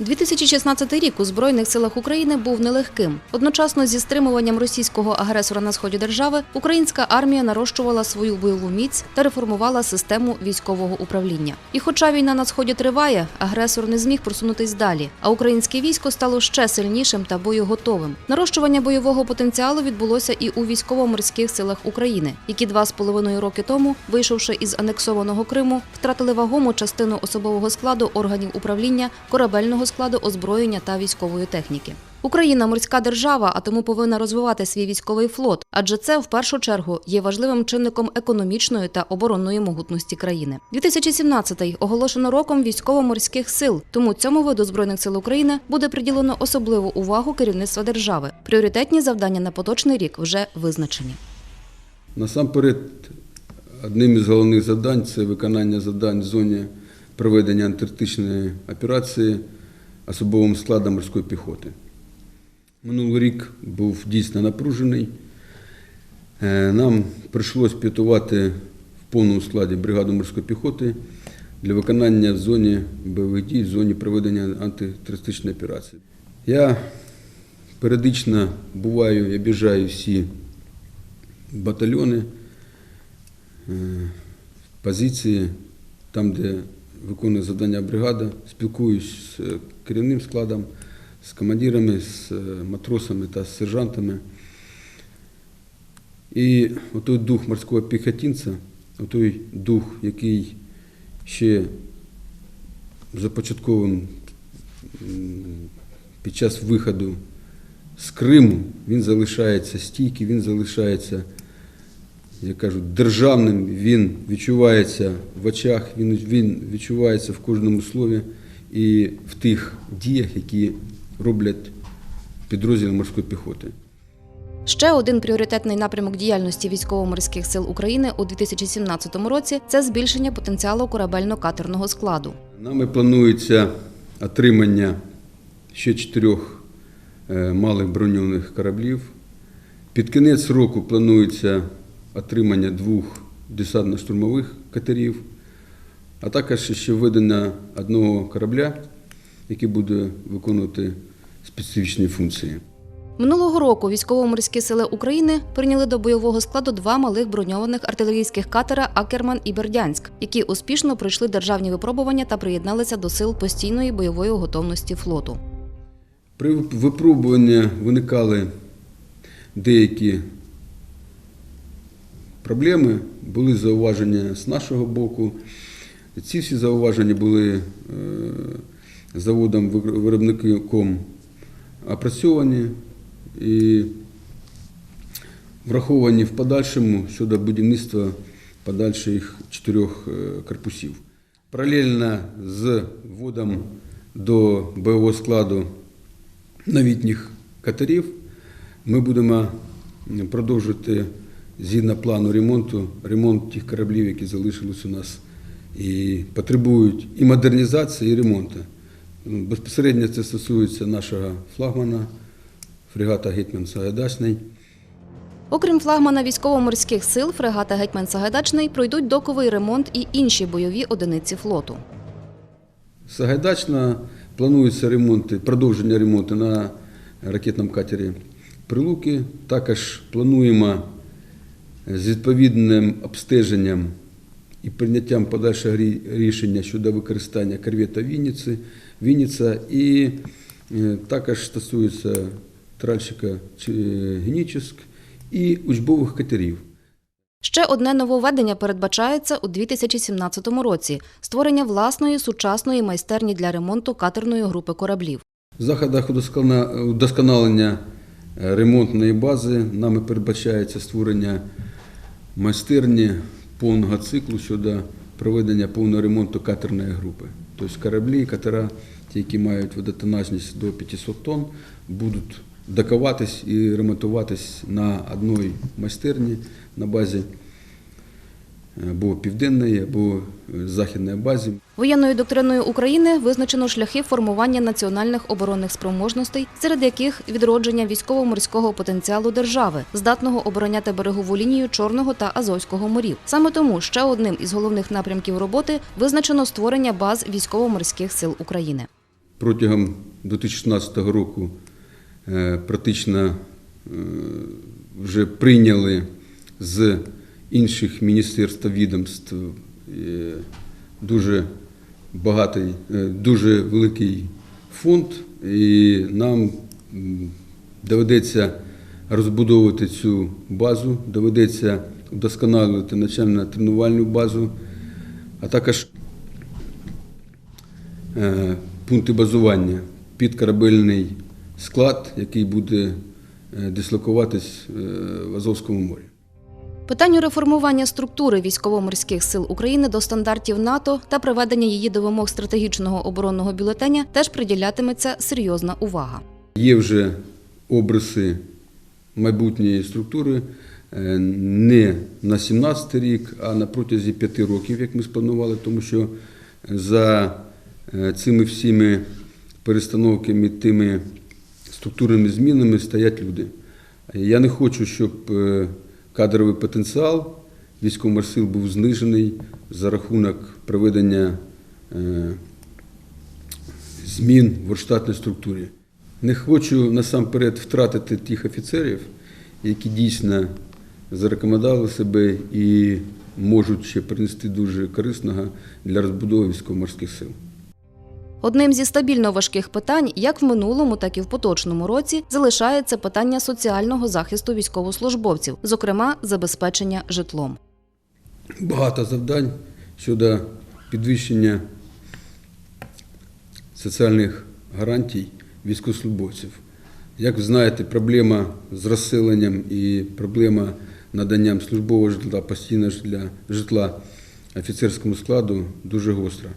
2016 рік у Збройних силах України був нелегким. Одночасно зі стримуванням російського агресора на сході держави українська армія нарощувала свою бойову міць та реформувала систему військового управління. І хоча війна на сході триває, агресор не зміг просунутись далі, а українське військо стало ще сильнішим та боєготовим. Нарощування бойового потенціалу відбулося і у військово-морських силах України, які два з половиною роки тому, вийшовши із анексованого Криму, втратили вагому частину особового складу органів управління, корабельного складу, озброєння та військової техніки. Україна морська держава, а тому повинна розвивати свій військовий флот, адже це в першу чергу є важливим чинником економічної та оборонної могутності країни. 2017-й оголошено роком військово-морських сил, тому цьому виду збройних сил України буде приділено особливу увагу керівництва держави. Пріоритетні завдання на поточний рік вже визначені. Насамперед, одним із головних завдань це виконання завдань в зоні проведення антарктичної операції особовим складом морської піхоти. Минулий рік був дійсно напружений. Е, Нам прийшлось підготувати в повному складі бригаду морської піхоти для виконання в зоні бойових дій, в зоні проведення антитерористичної операції. Я періодично буваю і об'їжджаю всі батальйони, е, позиції, там, де виконує завдання бригада, спілкуюсь з е, керівним складом, з командирами, з е, матросами та з сержантами. І отой дух морського піхотинця, отой дух, який ще започатковим під час виходу з Криму, він залишається стійкий, він залишається, як кажуть, державним, він відчувається в очах, він, він відчувається в кожному слові і в тих діях, які роблять підрозділи морської піхоти. Ще один пріоритетний напрямок діяльності військово-морських сил України у 2017 році це збільшення потенціалу корабельно-катерного складу. Нами планується отримання ще чотирьох е, малих броньованих кораблів. Під кінець року планується отримання двох десантно-штурмових катерів, а також ще введення одного корабля, який буде виконувати специфічні функції. Минулого року військово-морські сили України прийняли до бойового складу два малих броньованих артилерійських катера Акерман і Бердянськ, які успішно пройшли державні випробування та приєдналися до сил постійної бойової готовності флоту. При випробуванні виникали деякі проблеми, були зауваження з нашого боку. Ці всі зауваження були е, заводом виробником опрацьовані і враховані в подальшому щодо будівництва подальших чотирьох е, корпусів. Паралельно з вводом до бойового складу новітніх катерів ми будемо продовжувати згідно плану ремонту, ремонт тих кораблів, які залишились у нас і потребують і модернізації, і ремонту. Ну, Безпосередньо це стосується нашого флагмана, фрегата Гетьман Сагайдачний. Окрім флагмана військово-морських сил, фрегата Гетьман Сагайдачний пройдуть доковий ремонт і інші бойові одиниці флоту. Сагайдачна планується ремонт, продовження ремонту на ракетному катері Прилуки. Також плануємо з відповідним обстеженням і прийняттям подальшого рішення щодо використання корвета Вінниці, Вінниця і е, також стосується тральщика Чи- Генічеськ і учбових катерів. Ще одне нововведення передбачається у 2017 році створення власної сучасної майстерні для ремонту катерної групи кораблів. В заходах удоскона- удосконалення е, ремонтної бази нами передбачається створення майстерні повного циклу щодо проведення повного ремонту катерної групи. Тобто кораблі, катера, ті, які мають водотонажність до 500 тонн, будуть докуватись і ремонтуватись на одній майстерні на базі або південної, або е, західної базі. Воєнною доктриною України визначено шляхи формування національних оборонних спроможностей, серед яких відродження військово-морського потенціалу держави, здатного обороняти берегову лінію Чорного та Азовського морів. Саме тому ще одним із головних напрямків роботи визначено створення баз військово-морських сил України. протягом 2016 року е, практично е, вже прийняли з інших міністерств та відомств е, дуже багатий, е, дуже великий фонд, і нам доведеться розбудовувати цю базу, доведеться вдосконалювати навчально-тренувальну базу, а також е, пункти базування під корабельний склад, який буде дислокуватись в Азовському морі. Питанню реформування структури військово-морських сил України до стандартів НАТО та приведення її до вимог стратегічного оборонного бюлетеня теж приділятиметься серйозна увага. Є вже обриси майбутньої структури е, не на 17 рік, а на протязі 5 років, як ми спланували, тому що за е, цими всіми перестановками, тими структурними змінами стоять люди. Я не хочу, щоб е, кадровий потенціал військово сил був знижений за рахунок проведення е, змін в штатній структурі. Не хочу насамперед втратити тих офіцерів, які дійсно зарекомендували себе і можуть ще принести дуже корисного для розбудови військово-морських сил. Одним зі стабільно важких питань, як в минулому, так і в поточному році, залишається питання соціального захисту військовослужбовців, зокрема забезпечення житлом. Багато завдань щодо підвищення соціальних гарантій військовослужбовців. Як ви знаєте, проблема з розселенням і проблема наданням службового житла, постійного житла, офіцерському складу дуже гостра.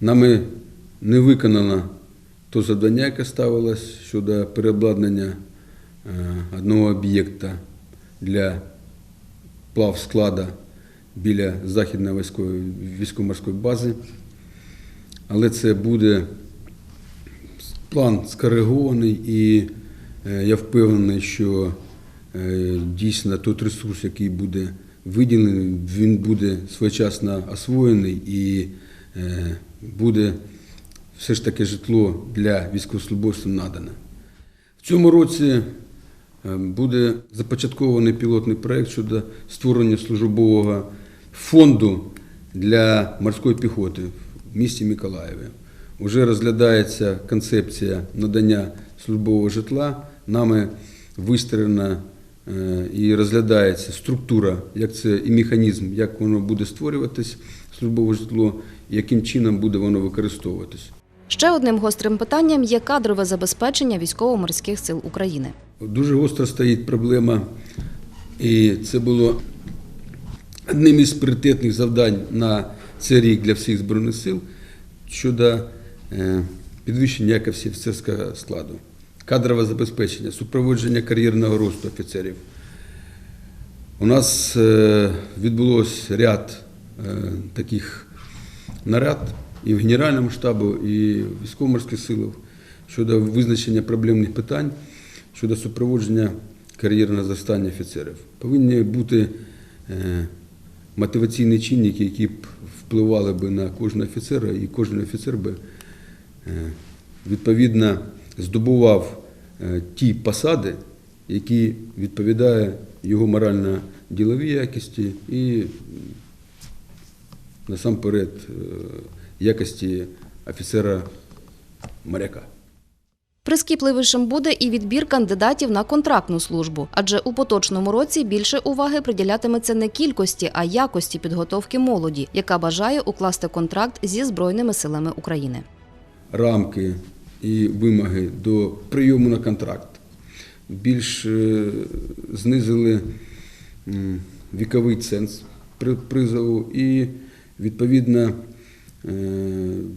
Нами не виконано то завдання, яке ставилось щодо переобладнання е, одного об'єкта для плав склада біля західної військово-морської бази. Але це буде план скоригований, і е, я впевнений, що е, дійсно той ресурс, який буде виділений, він буде своєчасно освоєний і буде все ж таки житло для військовослужбовців надане. В цьому році е, буде започаткований пілотний проєкт щодо створення службового фонду для морської піхоти в місті Миколаєві. Уже розглядається концепція надання службового житла. Нами вистроєна е, і розглядається структура, як це і механізм, як воно буде створюватись, службове житло, яким чином буде воно використовуватись. Ще одним гострим питанням є кадрове забезпечення військово-морських сил України. Дуже гостро стоїть проблема, і це було одним із пріоритетних завдань на цей рік для всіх Збройних сил щодо е, підвищення якості офіцерського складу, кадрове забезпечення, супроводження кар'єрного росту офіцерів. У нас е, відбулось ряд е, таких наряд і в Генеральному штабу, і в військово-морських силах щодо визначення проблемних питань щодо супроводження кар'єрного зростання офіцерів. Повинні бути е, мотиваційні чинники, які б впливали би на кожного офіцера, і кожен офіцер би е, відповідно здобував е, ті посади, які відповідають його морально-діловій якості і насамперед е, якості офіцера моряка. Прискіпливішим буде і відбір кандидатів на контрактну службу, адже у поточному році більше уваги приділятиметься не кількості, а якості підготовки молоді, яка бажає укласти контракт зі Збройними силами України. рамки і вимоги до прийому на контракт. Більш е, знизили віковий ценз призову і, відповідно, е,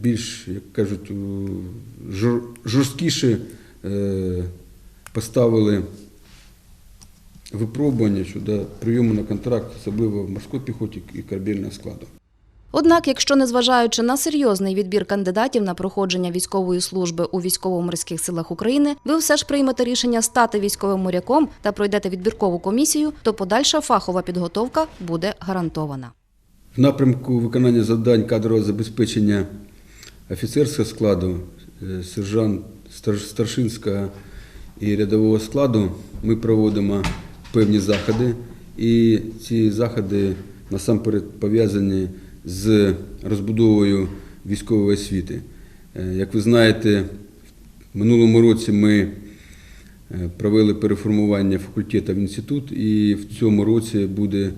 більш, як кажуть, жорсткіше е, поставили випробування щодо прийому на контракт, особливо в морській піхоті і корабельного складу. Однак, якщо незважаючи на серйозний відбір кандидатів на проходження військової служби у військово-морських силах України, ви все ж приймете рішення стати військовим моряком та пройдете відбіркову комісію, то подальша фахова підготовка буде гарантована. В напрямку виконання завдань кадрового забезпечення офіцерського складу е, сержант стар- старшинського і рядового складу ми проводимо певні заходи, і ці заходи насамперед пов'язані з розбудовою військової освіти. Е, Як ви знаєте, в минулому році ми е, провели переформування факультету в інститут, і в цьому році буде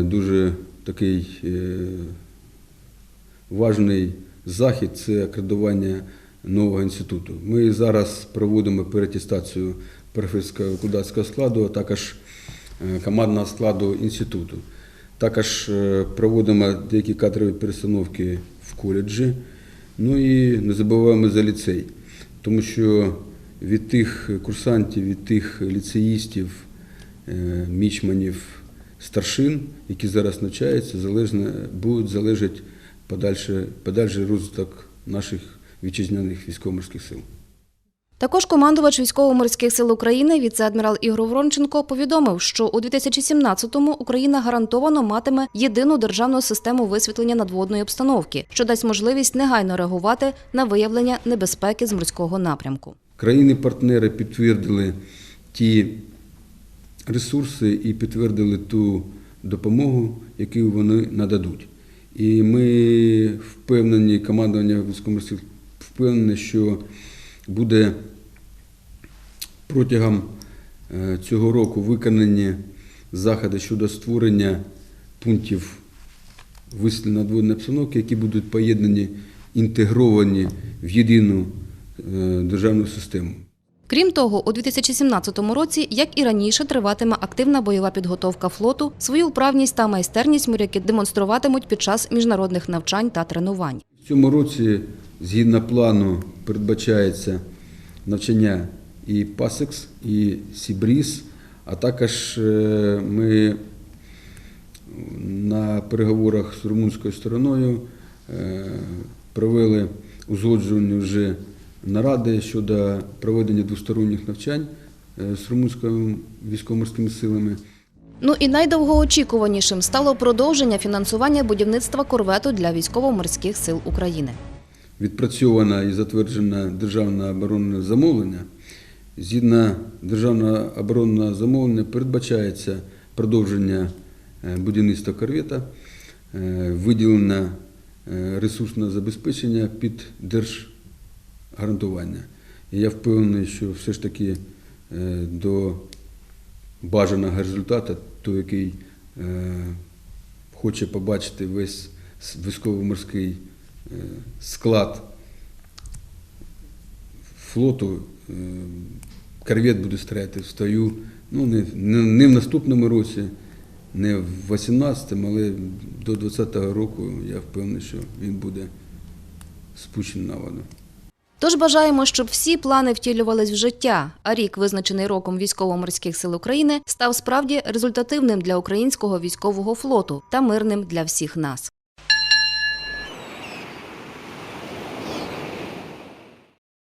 дуже такий е, важний захід це акредитування нового інституту. Ми зараз проводимо перетестацію професорського викладацького складу, а також е, командного складу інституту. Також е, проводимо деякі кадрові перестановки в коледжі. Ну і не забуваємо за ліцей, тому що від тих курсантів, від тих ліцеїстів, мічманів, старшин, які зараз навчаються, залежно, будуть залежати подальший, подальший розвиток наших вітчизняних військово-морських сил. Також командувач військово-морських сил України віце-адмірал Ігор Воронченко повідомив, що у 2017-му Україна гарантовано матиме єдину державну систему висвітлення надводної обстановки, що дасть можливість негайно реагувати на виявлення небезпеки з морського напрямку. Країни-партнери підтвердили ті ресурси і підтвердили ту допомогу, яку вони нададуть. І ми впевнені, командування військово-морських впевнене, що буде протягом е, цього року виконані заходи щодо створення пунктів висвітлення надводної обстановки, які будуть поєднані, інтегровані в єдину е, державну систему. Крім того, у 2017 році, як і раніше, триватиме активна бойова підготовка флоту. Свою вправність та майстерність моряки демонструватимуть під час міжнародних навчань та тренувань. В цьому році, згідно плану, передбачається навчання і ПАСЕКС, і Сібріз, а також е, ми на переговорах з румунською стороною е, провели узгоджувані вже наради щодо проведення двосторонніх навчань е, з румунськими військово-морськими силами. Ну і найдовгоочікуванішим стало продовження фінансування будівництва корвету для військово-морських сил України. відпрацьовано і затверджено державне оборонне замовлення. Згідно державного оборонного замовлення передбачається продовження е, будівництва корвета, е, виділено е, ресурсне забезпечення під держгарантування. І я впевнений, що все ж таки е, до бажаного результату, той, який е, хоче побачити весь військово-морський е, склад флоту, корвет буде стояти в стою, ну, не, не, не в наступному році, не в 18-му, але до 20-го року я впевнений, що він буде спущений на воду. Тож бажаємо, щоб всі плани втілювались в життя, а рік, визначений роком військово-морських сил України, став справді результативним для українського військового флоту та мирним для всіх нас.